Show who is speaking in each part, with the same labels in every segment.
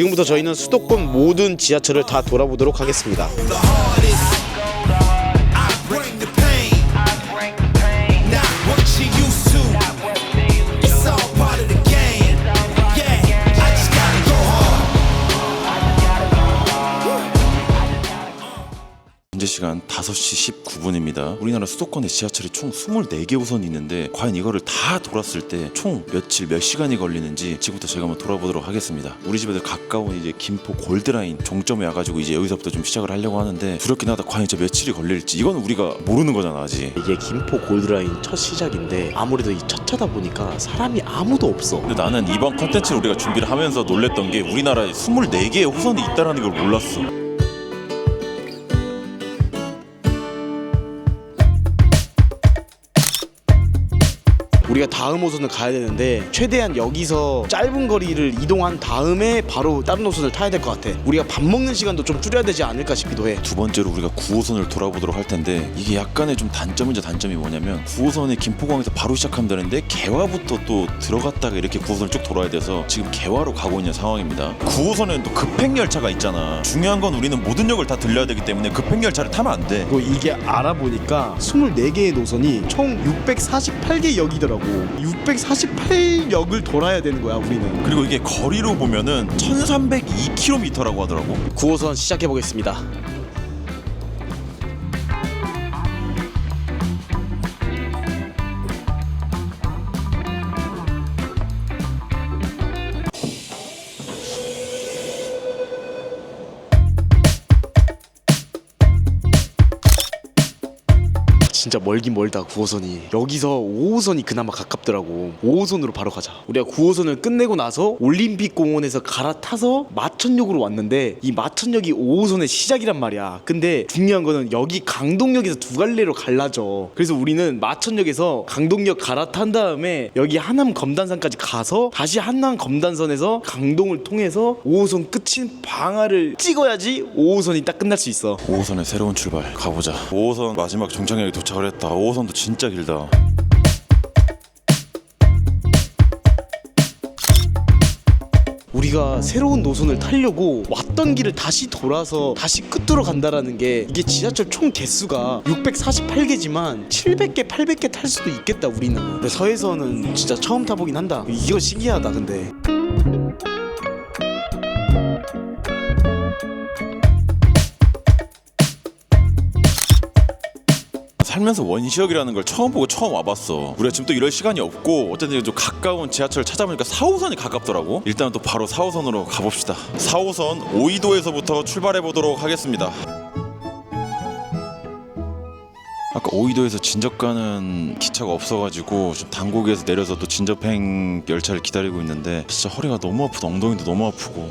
Speaker 1: 지금부터 저희는 수도권 모든 지하철을 다 돌아보도록 하겠습니다.
Speaker 2: 시간 5시 19분입니다. 우리나라 수도권에 지하철이 총 24개 호선이 있는데 과연 이거를 다 돌았을 때 총 며칠 몇 시간이 걸리는지 지금부터 제가 한번 돌아보도록 하겠습니다. 우리 집에도 가까운 이제 김포 골드라인 종점에 와가지고 이제 여기서부터 좀 시작을 하려고 하는데 두렵긴 하다. 과연 진짜 며칠이 걸릴지 이건 우리가 모르는 거잖아 아직.
Speaker 1: 이게 김포 골드라인 첫 시작인데 아무래도 이 첫 차다 보니까 사람이 아무도 없어.
Speaker 2: 근데 나는 이번 컨텐츠를 우리가 준비를 하면서 놀랬던 게 우리나라에 24개의 호선이 있다라는 걸 몰랐어.
Speaker 1: 우리가 다음 호선을 가야 되는데 최대한 여기서 짧은 거리를 이동한 다음에 바로 다른 호선을 타야 될 것 같아. 우리가 밥 먹는 시간도 좀 줄여야 되지 않을까 싶기도 해.
Speaker 2: 두 번째로 우리가 9호선을 돌아보도록 할 텐데 이게 약간의 좀 단점이자 단점이 뭐냐면 9호선이 김포공항에서 바로 시작하면 되는데 개화부터 또 들어갔다가 이렇게 9호선을 쭉 돌아야 돼서 지금 개화로 가고 있는 상황입니다 9호선에는 또 급행 열차가 있잖아 중요한 건 우리는 모든 역을 다 들려야 되기 때문에 급행 열차를 타면 안 돼
Speaker 1: 그리고 이게 알아보니까 24개의 노선이 총 648개 역이더라고. 648역을 돌아야 되는 거야, 우리는.
Speaker 2: 그리고 이게 거리로 보면은 1302km라고 하더라고
Speaker 1: 9호선 시작해 보겠습니다. 진짜 멀긴 멀다 9호선이. 여기서 5호선이 그나마 가깝더라고. 5호선으로 바로 가자. 우리가 9호선을 끝내고 나서 올림픽 공원에서 갈아타서 마천역으로 왔는데 이 마천역이 5호선의 시작이란 말이야. 근데 중요한 거는 여기 강동역에서 두 갈래로 갈라져. 그래서 우리는 마천역에서 강동역 갈아탄 다음에 여기 하남 검단산까지 가서 다시 한남 검단선에서 강동을 통해서 5호선 끝인 방아를 찍어야지 5호선이 딱 끝날 수 있어.
Speaker 2: 5호선의 새로운 출발 가보자. 5호선 마지막 종착역에 도착 을 했다 5호선도 진짜 길다
Speaker 1: 우리가 새로운 노선을 타려고 왔던 길을 다시 돌아서 다시 끝으로 간다라는 게 이게 지하철 총 개수가 648개지만 700개, 800개 탈 수도 있겠다 우리는. 근데 서해선은 진짜 처음 타보긴 한다. 이거 신기하다 근데.
Speaker 2: 살면서 원시역이라는 걸 처음 보고 처음 와봤어. 우리가 지금 또 이럴 시간이 없고 어쨌든 좀 가까운 지하철 찾아보니까 4호선이 가깝더라고. 일단은 또 바로 4호선으로 가봅시다. 4호선 오이도에서부터 출발해 보도록 하겠습니다. 아까 오이도에서 진접 가는 기차가 없어가지고 좀 당곡에서 내려서 또 진접행 열차를 기다리고 있는데 진짜 허리가 너무 아프다 엉덩이도 너무 아프고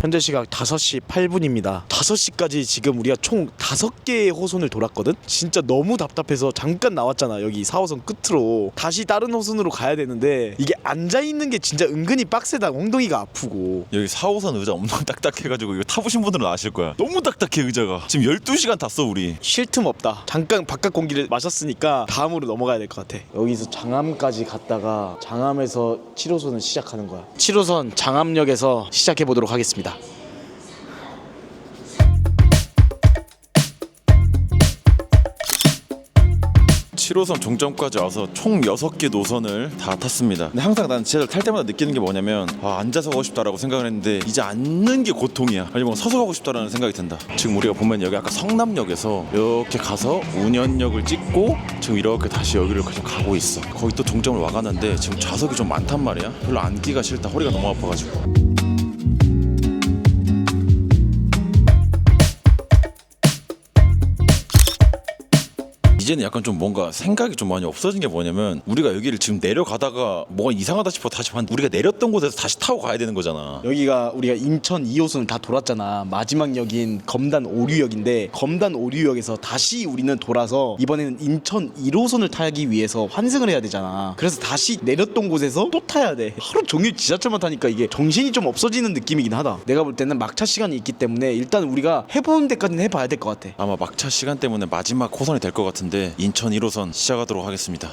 Speaker 1: 현재 시각 5시 8분입니다. 5시까지 지금 우리가 총 5개의 호선을 돌았거든? 진짜 너무 답답해서 잠깐 나왔잖아. 여기 4호선 끝으로. 다시 다른 호선으로 가야 되는데 이게 앉아있는 게 진짜 은근히 빡세다. 엉덩이가 아프고.
Speaker 2: 여기 4호선 의자 엄청 딱딱해가지고 이거 타보신 분들은 아실 거야 너무 딱딱해 의자가 지금 12시간 탔어 우리
Speaker 1: 쉴 틈 없다. 잠깐 바깥 공기를 마셨으니까 다음으로 넘어가야 될 것 같아. 여기서 장암까지 갔다가 장암에서 7호선을 시작하는 거야. 7호선 장암역에서 시작해 보도록 하겠습니다.
Speaker 2: 7호선 종점까지 와서 총 6개 노선을 다 탔습니다. 근데 항상 난 지하철 탈 때마다 느끼는 게 뭐냐면 아, 앉아서 가고 싶다라고 생각을 했는데 이제 앉는 게 고통이야. 아니면 서서 가고 싶다라는 생각이 든다. 지금 우리가 보면 여기 아까 성남역에서 이렇게 가서 운현역을 찍고 지금 이렇게 다시 여기를 지금 가고 있어. 거의 또 종점을 와가는데 지금 좌석이 좀 많단 말이야. 별로 앉기가 싫다. 허리가 너무 아파가지고. 이제는 약간 좀 뭔가 생각이 좀 많이 없어진 게 뭐냐면 우리가 여기를 지금 내려가다가 뭐가 이상하다 싶어 다시 반 우리가 내렸던 곳에서 다시 타고 가야 되는 거잖아.
Speaker 1: 여기가 우리가 인천 2호선을 다 돌았잖아. 마지막 역인 검단 오류역인데 검단 오류역에서 다시 우리는 돌아서 이번에는 인천 1호선을 타기 위해서 환승을 해야 되잖아. 그래서 다시 내렸던 곳에서 또 타야 돼. 하루 종일 지하철만 타니까 이게 정신이 좀 없어지는 느낌이긴 하다. 내가 볼 때는 막차 시간이 있기 때문에 일단 우리가 해보는 데까지는 해봐야 될 것 같아.
Speaker 2: 아마 막차 시간 때문에 마지막 호선이 될 것 같은데 이제 인천 1호선 시작하도록 하겠습니다.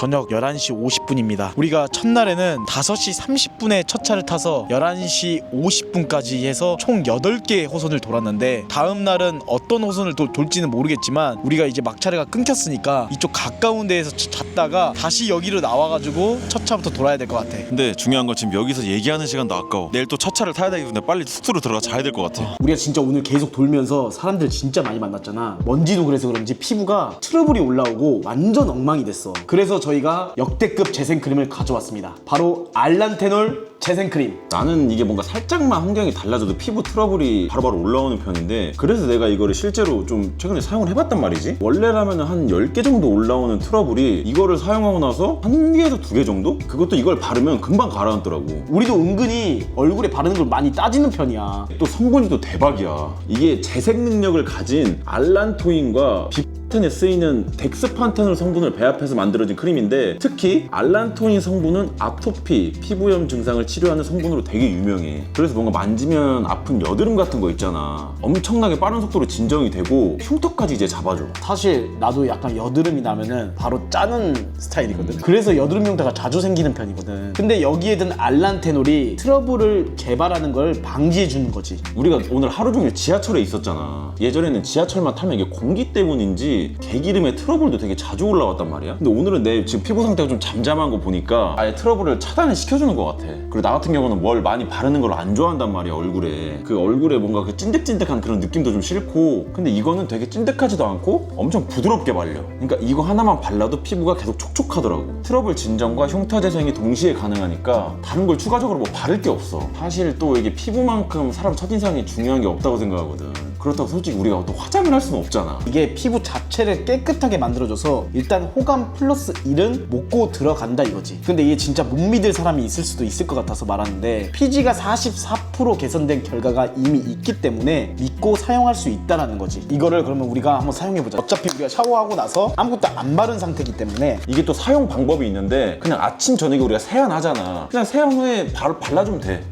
Speaker 3: 저녁 11시 50분입니다. 우리가 첫날에는 5시 30분에 첫 차를 타서 11시 50분까지 해서 총 8개의 호선을 돌았는데 다음 날은 어떤 호선을 도, 돌지는 모르겠지만 우리가 이제 막차례가 끊겼으니까 이쪽 가까운 데에서 잤다가 다시 여기로 나와가지고 첫 차부터 돌아야 될 것 같아.
Speaker 4: 근데 중요한 건 지금 여기서 얘기하는 시간도 아까워 내일 또 첫 차를 타야 되기 때문에 빨리 숙소로 들어가 자야 될 것 같아
Speaker 1: 우리가 진짜 오늘 계속 돌면서 사람들 진짜 많이 만났잖아. 먼지도 그래서 그런지 피부가 트러블이 올라오고 완전 엉망이 됐어. 그래서 저희가 역대급 재생 크림을 가져왔습니다. 바로 알란테놀 재생크림.
Speaker 2: 나는 이게 뭔가 살짝만 환경이 달라져도 피부 트러블이 바로바로 올라오는 편인데 그래서 내가 이거를 실제로 좀 최근에 사용을 해봤단 말이지 원래라면 한 10개 정도 올라오는 트러블이 이거를 사용하고 나서 한 개에서 두 개 정도? 그것도 이걸 바르면 금방 가라앉더라고
Speaker 1: 우리도 은근히 얼굴에 바르는 걸 많이 따지는 편이야.
Speaker 2: 또 성분이 또 대박이야 이게 재생 능력을 가진 알란토인과 비판에 쓰이는 덱스판테놀 성분을 배합해서 만들어진 크림인데 특히 알란토인 성분은 아토피, 피부염 증상을 치료하는 성분으로 되게 유명해 그래서 뭔가 만지면 아픈 여드름 같은 거 있잖아 엄청나게 빠른 속도로 진정이 되고 흉터까지 이제 잡아줘
Speaker 1: 사실 나도 약간 여드름이 나면은 바로 짜는 스타일이거든. 그래서 여드름 형태가 자주 생기는 편이거든. 근데 여기에 든 알란테놀이 트러블을 개발하는 걸 방지해 주는 거지.
Speaker 2: 우리가 오늘 하루 종일 지하철에 있었잖아. 예전에는 지하철만 타면 이게 공기 때문인지 개기름에 트러블도 되게 자주 올라왔단 말이야. 근데 오늘은 내 지금 피부 상태가 좀 잠잠한 거 보니까 아예 트러블을 차단을 시켜주는 것 같아. 그리고 나 같은 경우는 뭘 많이 바르는 걸 안 좋아한단 말이야 얼굴에. 그 얼굴에 뭔가 그 찐득찐득한 그런 느낌도 좀 싫고. 근데 이거는 되게 찐득하지도 않고 엄청 부드럽게 발려. 그러니까 이거 하나만 발라도 피부가 계속 촉촉하더라고. 트러블 진정과 흉터 재생이 동시에 가능하니까 다른 걸 추가적으로 뭐 바를 게 없어. 사실 또 이게 피부만큼 사람 첫인상이 중요한 게 없다고 생각하거든. 그렇다고 솔직히 우리가 또 화장을 할 수는 없잖아.
Speaker 1: 이게 피부 자체를 깨끗하게 만들어줘서 일단 호감 플러스 1은 먹고 들어간다 이거지. 근데 이게 진짜 못 믿을 사람이 있을 수도 있을 것 같아 서 말하는데 피지가 44% 개선된 결과가 이미 있기 때문에 믿고 사용할 수 있다라는 거지. 이거를 그러면 우리가 한번 사용해보자. 어차피 우리가 샤워하고 나서 아무것도 안 바른 상태이기 때문에
Speaker 2: 이게 또 사용 방법이 있는데 그냥 아침 저녁에 우리가 세안하잖아. 그냥 세안 후에 바로 발라주면 돼.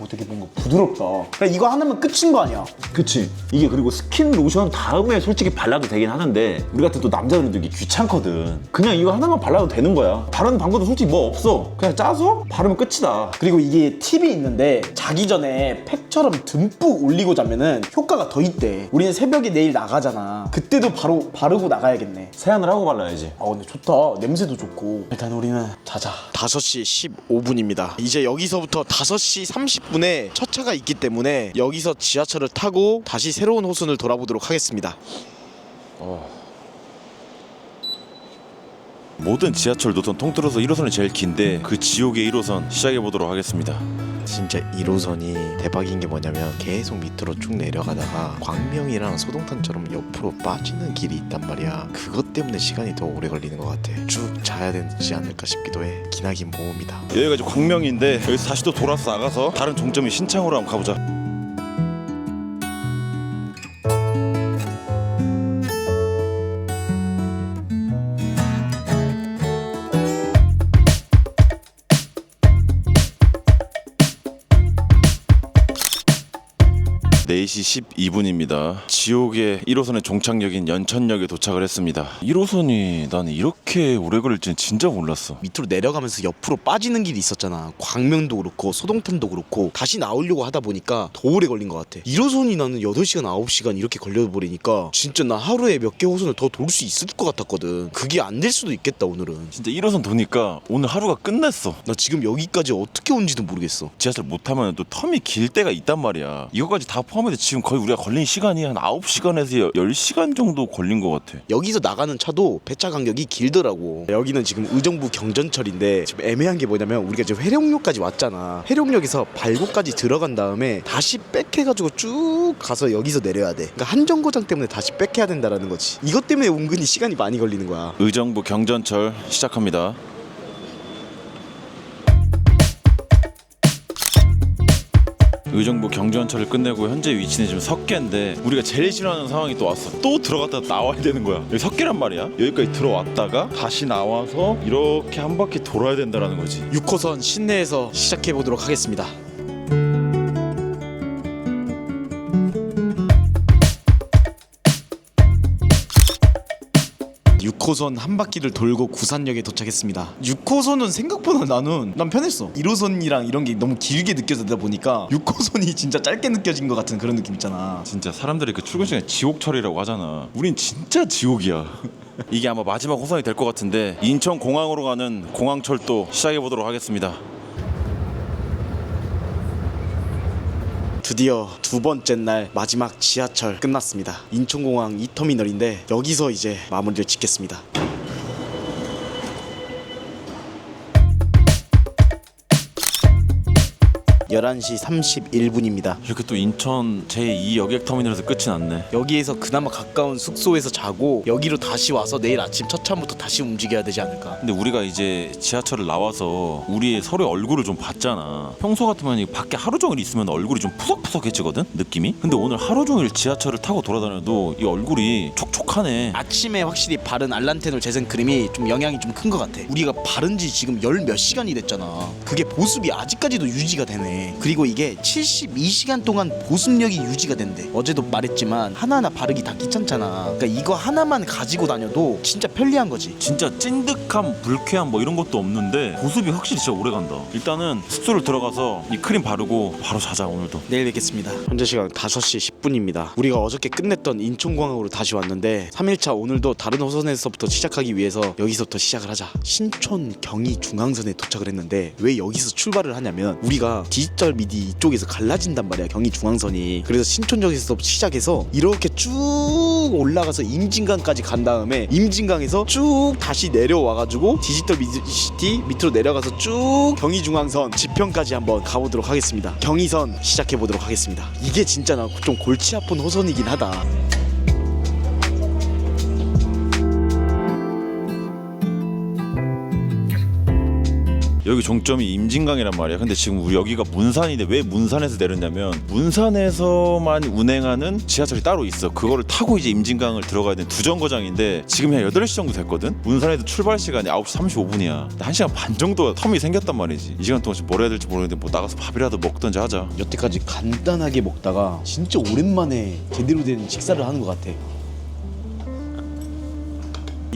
Speaker 1: 어, 되게 뭔가 부드럽다. 그냥 이거 하나면 끝인 거 아니야?
Speaker 2: 그치. 이게 그리고 스킨 로션 다음에 솔직히 발라도 되긴 하는데 우리 같은 또 남자들도 이게 귀찮거든. 그냥 이거 하나만 발라도 되는 거야. 다른 방법도 솔직히 뭐 없어. 그냥 짜서 바르면 끝이다.
Speaker 1: 그리고 이게 팁이 있는데 자기 전에 팩처럼 듬뿍 올리고 자면은 효과가 더 있대. 우리는 새벽에 내일 나가잖아. 그때도 바로 바르고 나가야겠네.
Speaker 2: 세안을 하고 발라야지.
Speaker 1: 아 근데 좋다. 냄새도 좋고. 일단 우리는 자자.
Speaker 3: 5시 15분입니다. 이제 여기서부터 5시 30분에 첫 차가 있기 때문에 여기서 지하철을 타고 다시 새로운 호선을 돌아보도록 하겠습니다.
Speaker 4: 모든 지하철 노선 통틀어서 1호선이 제일 긴데 그 지옥의 1호선 시작해 보도록 하겠습니다.
Speaker 3: 진짜 1호선이 대박인 게 뭐냐면 계속 밑으로 쭉 내려가다가 광명이랑 소동탄처럼 옆으로 빠지는 길이 있단 말이야. 그것 때문에 시간이 더 오래 걸리는 것 같아. 쭉 자야 되지 않을까 싶기도 해. 기나긴 모험이다.
Speaker 4: 여기가 이제 광명인데 여기서 다시 또 돌아서 나가서 다른 종점인 신창으로 한번 가보자. 네시 12분입니다. 지옥의 1호선의 종착역인 연천역에 도착을 했습니다. 1호선이 나는 이렇게 오래 걸릴지는 진짜 몰랐어.
Speaker 3: 밑으로 내려가면서 옆으로 빠지는 길이 있었잖아. 광명도 그렇고 소동탄도 그렇고 다시 나오려고 하다 보니까 더 오래 걸린 것 같아. 1호선이 나는 8시간 9시간 이렇게 걸려버리니까 진짜 나 하루에 몇 개 호선을 더 돌 수 있을 것 같았거든. 그게 안 될 수도 있겠다 오늘은.
Speaker 4: 진짜 1호선 도니까 오늘 하루가 끝났어.
Speaker 3: 나 지금 여기까지 어떻게 온지도 모르겠어.
Speaker 4: 지하철 못 타면 또 텀이 길 때가 있단 말이야. 이거까지 다 포함해서 지금 거의 우리가 걸린 시간이 한 9시간에서 10시간 정도 걸린 것 같아.
Speaker 3: 여기서 나가는 차도 배차 간격이 길더라고. 여기는 지금 의정부 경전철인데 지금 애매한 게 뭐냐면 우리가 지금 회룡역까지 왔잖아. 회룡역에서 발고까지 들어간 다음에 다시 백해가지고 쭉 가서 여기서 내려야 돼. 그러니까 한 정거장 때문에 다시 백해야 된다라는 거지. 이것 때문에 은근히 시간이 많이 걸리는 거야.
Speaker 4: 의정부 경전철 시작합니다. 의정부 경전철을 끝내고 현재 위치는 지금 석계인데 우리가 제일 싫어하는 상황이 또 왔어. 또 들어갔다 나와야 되는 거야. 여기 석계란 말이야. 여기까지 들어왔다가 다시 나와서 이렇게 한 바퀴 돌아야 된다라는 거지.
Speaker 3: 6호선 신내에서 시작해 보도록 하겠습니다. 6 6호선 한 바퀴를 돌고 구산역에 도착했습니다. 6호선은 생각보다 나는 난 편했어. 1호선이랑 이런 게 너무 길게 느껴지다 보니까 6호선이 진짜 짧게 느껴진 것 같은 그런 느낌 있잖아.
Speaker 2: 진짜 사람들이 그 출근 시간에 지옥철이라고 하잖아. 우린 진짜 지옥이야. 이게 아마 마지막 호선이 될 것 같은데 인천 공항으로 가는 공항철도 시작해 보도록 하겠습니다.
Speaker 1: 드디어 두 번째 날 마지막 지하철 끝났습니다. 인천공항 2터미널인데 여기서 이제 마무리를 짓겠습니다. 11시 31분입니다.
Speaker 2: 이렇게 또 인천 제2 여객 터미널에서 끝이 났네.
Speaker 1: 여기에서 그나마 가까운 숙소에서 자고 여기로 다시 와서 내일 아침 첫 차부터 다시 움직여야 되지 않을까.
Speaker 2: 근데 우리가 이제 지하철을 나와서 우리의 서로의 얼굴을 좀 봤잖아. 평소 같으면 이 밖에 하루 종일 있으면 얼굴이 좀 푸석푸석해지거든 느낌이. 근데 오늘 하루 종일 지하철을 타고 돌아다녀도 이 얼굴이 촉촉하네.
Speaker 1: 아침에 확실히 바른 알란테놀 재생 크림이 좀 영향이 좀 큰 것 같아. 우리가 바른 지 지금 열 몇 시간이 됐잖아. 그게 보습이 아직까지도 유지가 되네. 그리고 이게 72시간 동안 보습력이 유지가 된대. 어제도 말했지만 하나하나 바르기 다 귀찮잖아. 그러니까 이거 하나만 가지고 다녀도 진짜 편리한 거지.
Speaker 2: 진짜 찐득함, 불쾌함 뭐 이런 것도 없는데 보습이 확실히 진짜 오래 간다. 일단은 숙소를 들어가서 이 크림 바르고 바로 자자 오늘도.
Speaker 1: 내일 뵙겠습니다. 현재 시간 5시 10분입니다. 우리가 어저께 끝냈던 인천공항으로 다시 왔는데 3일차 오늘도 다른 호선에서부터 시작하기 위해서 여기서부터 시작을 하자. 신촌 경의 중앙선에 도착을 했는데 왜 여기서 출발을 하냐면 우리가 디 지털 미디 이쪽에서 갈라진단 말이야. 경의 중앙선이. 그래서 신촌역에서 시작해서 이렇게 쭉 올라가서 임진강까지 간 다음에 임진강에서 쭉 다시 내려와가지고 디지털 미디시티 밑으로 내려가서 쭉 경의 중앙선 지평까지 한번 가보도록 하겠습니다. 경의선 시작해 보도록 하겠습니다. 이게 진짜 나 좀 골치 아픈 호선이긴 하다.
Speaker 2: 여기 종점이 임진강이란 말이야. 근데 지금 우리 여기가 문산인데 왜 문산에서 내렸냐면 문산에서만 운행하는 지하철이 따로 있어. 그거를 타고 이제 임진강을 들어가야 되는 두 정거장인데 지금 한 8시 정도 됐거든. 문산에도 출발 시간이 9시 35분이야. 1시간 반 정도 텀이 생겼단 말이지. 이 시간 동안 뭘 해야 될지 모르겠는데 뭐 나가서 밥이라도 먹던지 하자.
Speaker 1: 여태까지 간단하게 먹다가 진짜 오랜만에 제대로 된 식사를 하는 것 같아.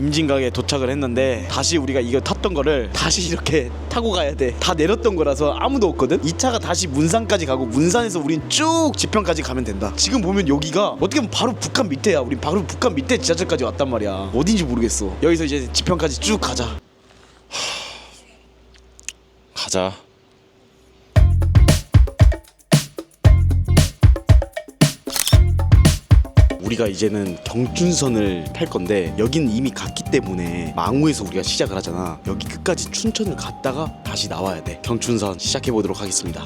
Speaker 1: 임진강에 도착을 했는데 다시 우리가 이거 탔던 거를 다시 이렇게 타고 가야 돼. 다 내렸던 거라서 아무도 없거든. 이 차가 다시 문산까지 가고 문산에서 우린 쭉 지평까지 가면 된다. 지금 보면 여기가 어떻게 보면 바로 북한 밑에야. 우리 바로 북한 밑에 지하철까지 왔단 말이야. 어딘지 모르겠어. 여기서 이제 지평까지 쭉 가자.
Speaker 2: 가자.
Speaker 1: 우리가 이제는 경춘선을 탈 건데 여기는 이미 갔기 때문에 망우에서 우리가 시작을 하잖아. 여기 끝까지 춘천을 갔다가 다시 나와야 돼. 경춘선 시작해 보도록 하겠습니다.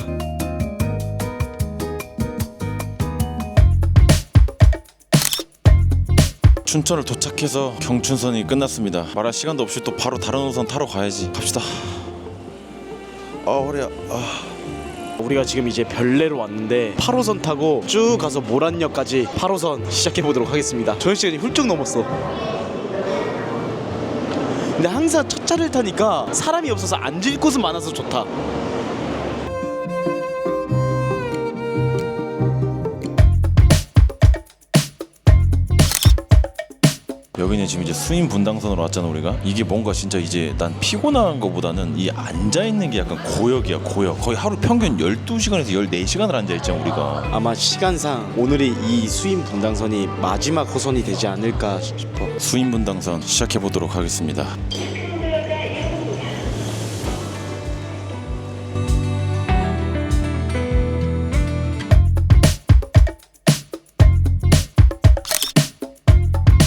Speaker 2: 춘천을 도착해서 경춘선이 끝났습니다. 말할 시간도 없이 또 바로 다른 호선 타러 가야지. 갑시다. 아 허리야. 아.
Speaker 1: 우리가 지금 이제 별내로 왔는데 8호선 타고 쭉 가서 모란역까지 8호선 시작해 보도록 하겠습니다. 저녁 시간이 훌쩍 넘었어. 근데 항상 첫 차를 타니까 사람이 없어서 앉을 곳은 많아서 좋다.
Speaker 2: 여기는 지금 이제 수인 분당선으로 왔잖아 우리가. 이게 뭔가 진짜 이제 난 피곤한 거보다는 이 앉아 있는 게 약간 고역이야 고역. 거의 하루 평균 12시간에서 14시간을 앉아 있잖아 우리가.
Speaker 1: 아마 시간상 오늘이 이 수인 분당선이 마지막 호선이 되지 않을까 싶어.
Speaker 2: 수인 분당선 시작해 보도록 하겠습니다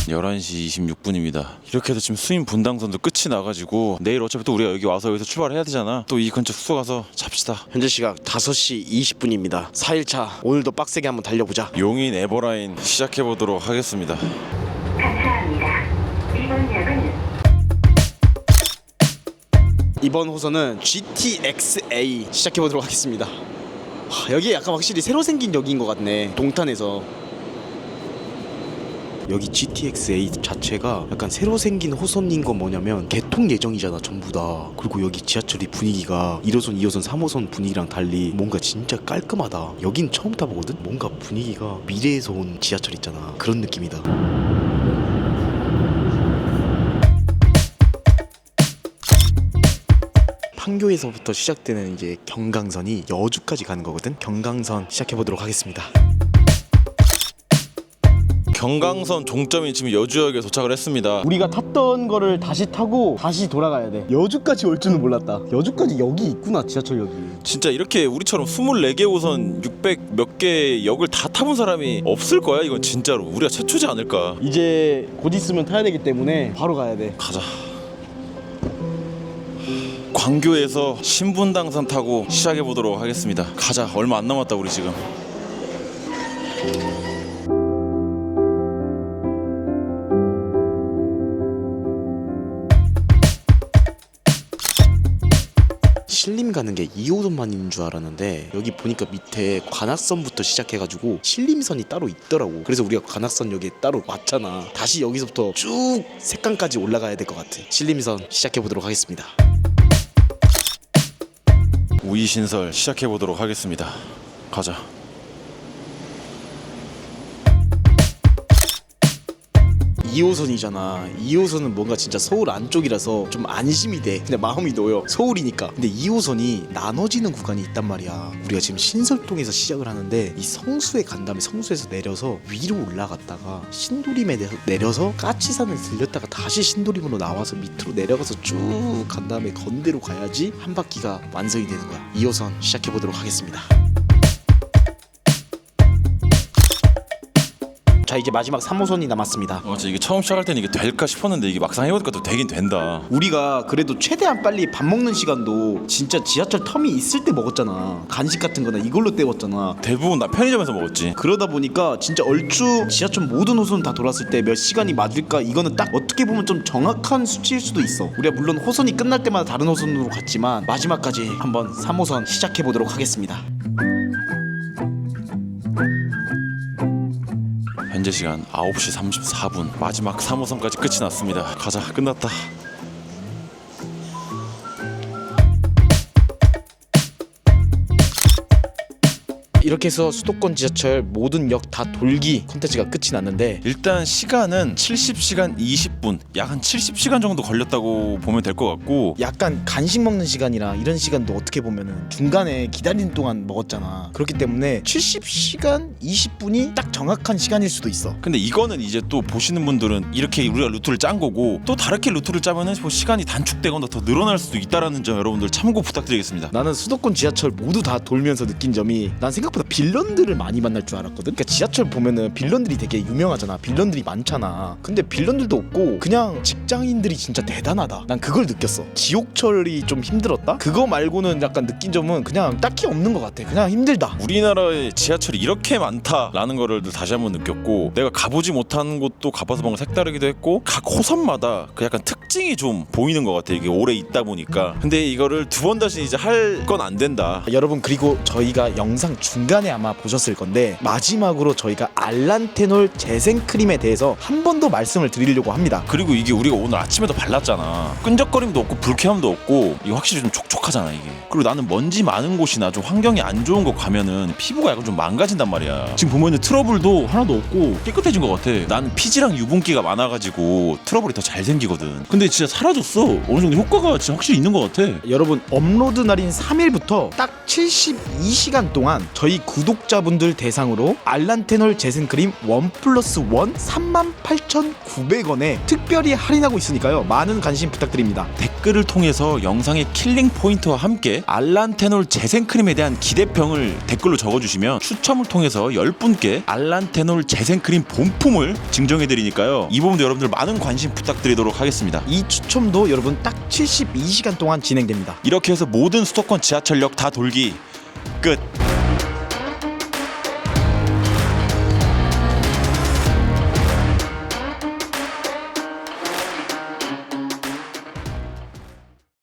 Speaker 2: (11시 26분입니다) 이렇게 해서 지금 수인 분당선도 끝이 나가지고 내일 어차피 또 우리가 여기 와서 여기서 출발해야 되잖아 또 이 근처 숙소 가서 잡시다
Speaker 1: 현재 시각 5시 20분입니다. 4일차 오늘도 빡세게 한번 달려보자.
Speaker 2: 용인 에버라인 시작해 보도록 하겠습니다.
Speaker 5: 감사합니다. 이번 역은
Speaker 1: 이번 호선은 GTX-A 시작해 보도록 하겠습니다. 하, 여기 약간 확실히 새로 생긴 역인 것 같네. 동탄에서. 여기 GTX 8 자체가 약간 새로 생긴 호선인 건 뭐냐면 개통 예정이잖아 전부 다. 그리고 여기 지하철이 분위기가 1호선 2호선 3호선 분위기랑 달리 뭔가 진짜 깔끔하다. 여긴 처음 타보거든? 뭔가 분위기가 미래에서 온 지하철 있잖아. 그런 느낌이다. 판교에서부터 시작되는 이제 경강선이 여주까지 가는 거거든. 경강선 시작해 보도록 하겠습니다.
Speaker 2: 경강선 종점이 지금 여주역에 도착을 했습니다.
Speaker 1: 우리가 탔던 거를 다시 타고 다시 돌아가야 돼. 여주까지 올 줄은 몰랐다. 여주까지 여기 있구나 지하철역이.
Speaker 2: 진짜 이렇게 우리처럼 24개 호선 600 몇 개 역을 다 타본 사람이 없을 거야. 이건 진짜로 우리가 최초지 않을까.
Speaker 1: 이제 곧 있으면 타야 되기 때문에 바로 가야 돼.
Speaker 2: 가자. 광교에서 신분당선 타고 시작해 보도록 하겠습니다. 가자. 얼마 안 남았다 우리 지금.
Speaker 1: 가는 게 2호선만 있는 줄 알았는데 여기 보니까 밑에 관악선부터 시작해가지고 신림선이 따로 있더라고. 그래서 우리가 관악선역에 따로 왔잖아. 다시 여기서부터 쭉 색강까지 올라가야 될 것 같아. 신림선 시작해 보도록 하겠습니다.
Speaker 2: 우이신설 시작해 보도록 하겠습니다. 가자.
Speaker 1: 2호선이잖아. 2호선은 뭔가 진짜 서울 안쪽이라서 좀 안심이 돼. 그냥 마음이 놓여. 서울이니까. 근데 2호선이 나눠지는 구간이 있단 말이야. 우리가 지금 신설동에서 시작을 하는데 이 성수에 간 다음에 성수에서 내려서 위로 올라갔다가 신도림에 내- 내려서 까치산을 들렸다가 다시 신도림으로 나와서 밑으로 내려가서 쭉 간 다음에 건대로 가야지 한 바퀴가 완성이 되는 거야. 2호선 시작해 보도록 하겠습니다. 자 이제 마지막 3호선이 남았습니다.
Speaker 2: 어, 진짜 이게 처음 시작할 때는 이게 될까 싶었는데 이게 막상 해보니까 또 되긴 된다.
Speaker 1: 우리가 그래도 최대한 빨리 밥 먹는 시간도 진짜 지하철 텀이 있을 때 먹었잖아. 간식 같은 거나 이걸로 때웠잖아.
Speaker 2: 대부분 나 편의점에서 먹었지.
Speaker 1: 그러다 보니까 진짜 얼추 지하철 모든 호선 다 돌았을 때 몇 시간이 맞을까 이거는 딱 어떻게 보면 좀 정확한 수치일 수도 있어. 우리가 물론 호선이 끝날 때마다 다른 호선으로 갔지만 마지막까지 한번 3호선 시작해 보도록 하겠습니다.
Speaker 2: 현재 시간 9시 34분. 마지막 3호선까지 끝이 났습니다. 가자. 끝났다.
Speaker 1: 이렇게 해서 수도권 지하철 모든 역 다 돌기 콘텐츠가 끝이 났는데
Speaker 2: 일단 시간은 70시간 20분. 약 한 70시간 정도 걸렸다고 보면 될 것 같고
Speaker 1: 약간 간식 먹는 시간이랑 이런 시간도 어떻게 보면은 중간에 기다리는 동안 먹었잖아. 그렇기 때문에 70시간 20분이 딱 정확한 시간일 수도 있어.
Speaker 2: 근데 이거는 이제 또 보시는 분들은 이렇게 우리가 루트를 짠 거고 또 다르게 루트를 짜면은 뭐 시간이 단축되거나 더 늘어날 수도 있다라는 점 여러분들 참고 부탁드리겠습니다.
Speaker 1: 나는 수도권 지하철 모두 다 돌면서 느낀 점이 난 생각보다 빌런들을 많이 만날 줄 알았거든. 그러니까 지하철 보면은 빌런들이 되게 유명하잖아. 빌런들이 많잖아. 근데 빌런들도 없고 그냥 직장인들이 진짜 대단하다. 난 그걸 느꼈어. 지옥철이 좀 힘들었다. 그거 말고는 약간 느낀 점은 그냥 딱히 없는 것 같아. 그냥 힘들다.
Speaker 2: 우리나라의 지하철이 이렇게 많다라는 거를 다시 한번 느꼈고 내가 가보지 못한 곳도 가봐서 뭔가 색다르기도 했고 각 호선마다 그 약간 특징이 좀 보이는 것 같아 이게 오래 있다 보니까 근데 이거를 두 번 다시 이제 할 건 안 된다
Speaker 1: 여러분 그리고 저희가 영상 중 간에 아마 보셨을 건데 마지막으로 저희가 알란테놀 재생 크림에 대해서 한 번 더 말씀을 드리려고 합니다.
Speaker 2: 그리고 이게 우리가 오늘 아침에도 발랐잖아. 끈적거림도 없고 불쾌함도 없고 이게 확실히 좀 촉촉하잖아 이게. 그리고 나는 먼지 많은 곳이나 좀 환경이 안 좋은 곳 가면은 피부가 약간 좀 망가진단 말이야. 지금 보면은 트러블도 하나도 없고 깨끗해진 것 같아. 나는 피지랑 유분기가 많아가지고 트러블이 더 잘 생기거든. 근데 진짜 사라졌어. 어느 정도 효과가 진짜 확실히 있는 것 같아.
Speaker 1: 여러분 업로드 날인 3일부터 딱 72시간 동안 저희 구독자분들 대상으로 알란테놀 재생 크림 원 플러스 원 38,900원에 특별히 할인하고 있으니까요. 많은 관심 부탁드립니다.
Speaker 2: 댓글을 통해서 영상의 킬링 포인트와 함께 알란테놀 재생크림에 대한 기대평을 댓글로 적어주시면 추첨을 통해서 10분께 알란테놀 재생크림 본품을 증정해드리니까요 이 부분도 여러분들 많은 관심 부탁드리도록 하겠습니다
Speaker 1: 이 추첨도 여러분 딱 72시간 동안 진행됩니다.
Speaker 2: 이렇게 해서 모든 수도권 지하철역 다 돌기 끝